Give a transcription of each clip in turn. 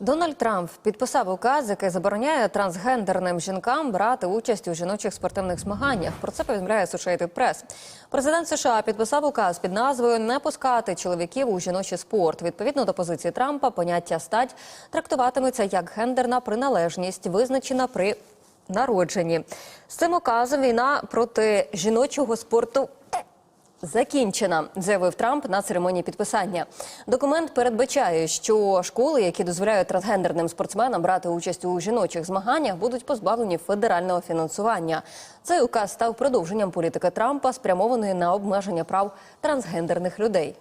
Дональд Трамп підписав указ, який забороняє трансгендерним жінкам брати участь у жіночих спортивних змаганнях. Про це повідомляє Associated Press. Президент США підписав указ під назвою Не пускати чоловіків у жіночий спорт. Відповідно до позиції Трампа, поняття стать трактуватиметься як гендерна приналежність, визначена при народженні. З цим указом війна проти жіночого спорту Закінчена, заявив Трамп на церемонії підписання. Документ передбачає, що школи, які дозволяють трансгендерним спортсменам брати участь у жіночих змаганнях, будуть позбавлені федерального фінансування. Цей указ став продовженням політики Трампа, спрямованої на обмеження прав трансгендерних людей.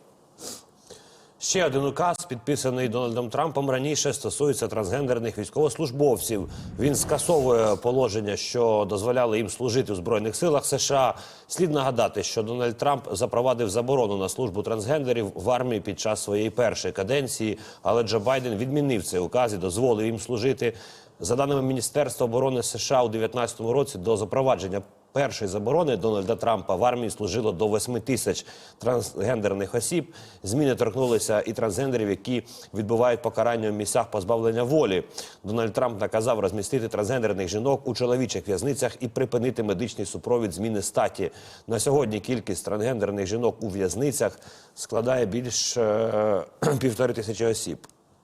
Ще один указ, підписаний Дональдом Трампом раніше, стосується трансгендерних військовослужбовців. Він скасовує положення, що дозволяли їм служити у збройних силах США. Слід нагадати, що Дональд Трамп запровадив заборону на службу трансгендерів в армії під час своєї першої каденції, але Джо Байден відмінив цей указ і дозволив їм служити. За даними Міністерства оборони США у 2019 році до запровадження першої заборони Дональда Трампа в армії служило до 8 тисяч трансгендерних осіб. Зміни торкнулися і трансгендерів, які відбувають покарання в місцях позбавлення волі. Дональд Трамп наказав розмістити трансгендерних жінок у чоловічих в'язницях і припинити медичний супровід зміни статі. На сьогодні кількість трансгендерних жінок у в'язницях складає більш е, півтори тисячі осіб.